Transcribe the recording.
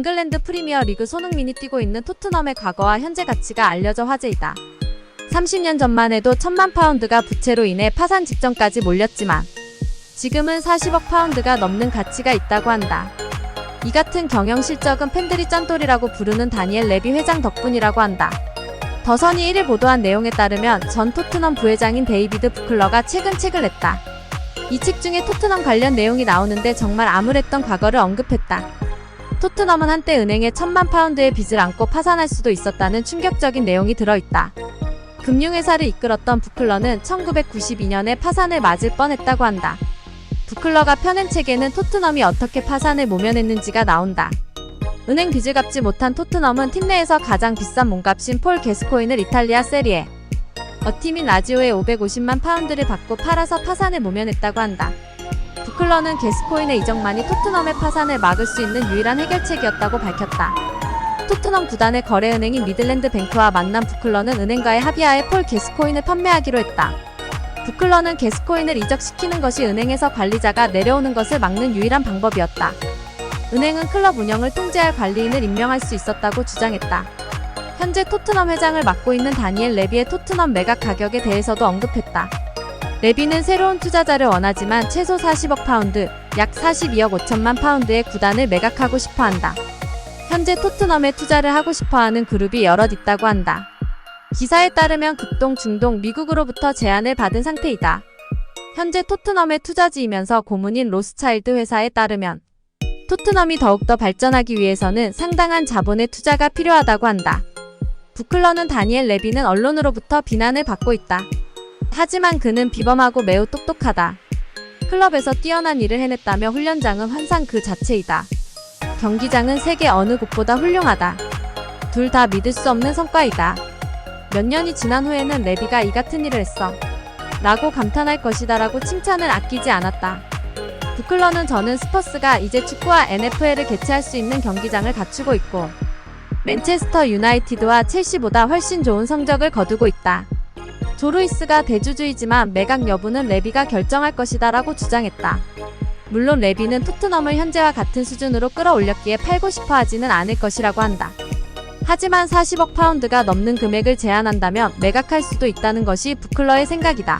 잉글랜드 프리미어 리그 손흥민이 뛰고 있는 토트넘의 과거와 현재 가치가 알려져 화제이다. 30년 전만 해도 천만 파운드가 부채로 인해 파산 직전까지 몰렸지만 지금은 40억 파운드가 넘는 가치가 있다고 한다. 이 같은 경영 실적은 팬들이 짠돌이라고 부르는 다니엘 레비 회장 덕분이라고 한다. 더선이 1일 보도한 내용에 따르면 전 토트넘 부회장인 데이비드 부클러가 최근 책을 냈다. 이 책 중에 토트넘 관련 내용이 나오는데 정말 암울했던 과거를 언급했다. 토트넘은 한때 은행에 천만 파운드의 빚을 안고 파산할 수도 있었다는 충격적인 내용이 들어있다. 금융회사를 이끌었던 부클러는 1992년에 파산을 맞을 뻔했다고 한다. 부클러가 펴낸 책에는 토트넘이 어떻게 파산을 모면했는지가 나온다. 은행 빚을 갚지 못한 토트넘은 팀 내에서 가장 비싼 몸값인 폴 게스코인을 이탈리아 세리에 어팀인 라지오에 550만 파운드를 받고 팔아서 파산을 모면했다고 한다. 부클러는 게스코인의 이적만이 토트넘의 파산을 막을 수 있는 유일한 해결책이었다고 밝혔다. 토트넘 구단의 거래은행인 미들랜드 뱅크와 만난 부클러는 은행과의 합의하에 폴 게스코인을 판매하기로 했다. 부클러는 게스코인을 이적시키는 것이 은행에서 관리자가 내려오는 것을 막는 유일한 방법이었다. 은행은 클럽 운영을 통제할 관리인을 임명할 수 있었다고 주장했다. 현재 토트넘 회장을 맡고 있는 다니엘 레비의 토트넘 매각 가격에 대해서도 언급했다. 레비는 새로운 투자자를 원하지만 최소 40억 파운드, 약 42억 5천만 파운드의 구단을 매각하고 싶어 한다. 현재 토트넘에 투자를 하고 싶어 하는 그룹이 여럿 있다고 한다. 기사에 따르면 극동, 중동, 미국으로부터 제안을 받은 상태이다. 현재 토트넘의 투자지이면서 고문인 로스차일드 회사에 따르면 토트넘이 더욱더 발전하기 위해서는 상당한 자본의 투자가 필요하다고 한다. 부클러는 다니엘 레비는 언론으로부터 비난을 받고 있다. 하지만 그는 비범하고 매우 똑똑하다. 클럽에서 뛰어난 일을 해냈다며 훈련장은 환상 그 자체이다. 경기장은 세계 어느 곳보다 훌륭하다. 둘 다 믿을 수 없는 성과이다. 몇 년이 지난 후에는 레비가 이 같은 일을 했어. 라고 감탄할 것이다라고 칭찬을 아끼지 않았다. 부클러는 저는 스퍼스가 이제 축구와 NFL을 개최할 수 있는 경기장을 갖추고 있고 맨체스터 유나이티드와 첼시보다 훨씬 좋은 성적을 거두고 있다. 조루이스가 대주주이지만 매각 여부는 레비가 결정할 것이다 라고 주장했다. 물론 레비는 토트넘을 현재와 같은 수준으로 끌어올렸기에 팔고 싶어 하지는 않을 것이라고 한다. 하지만 40억 파운드가 넘는 금액을 제안한다면 매각할 수도 있다는 것이 부클러의 생각이다.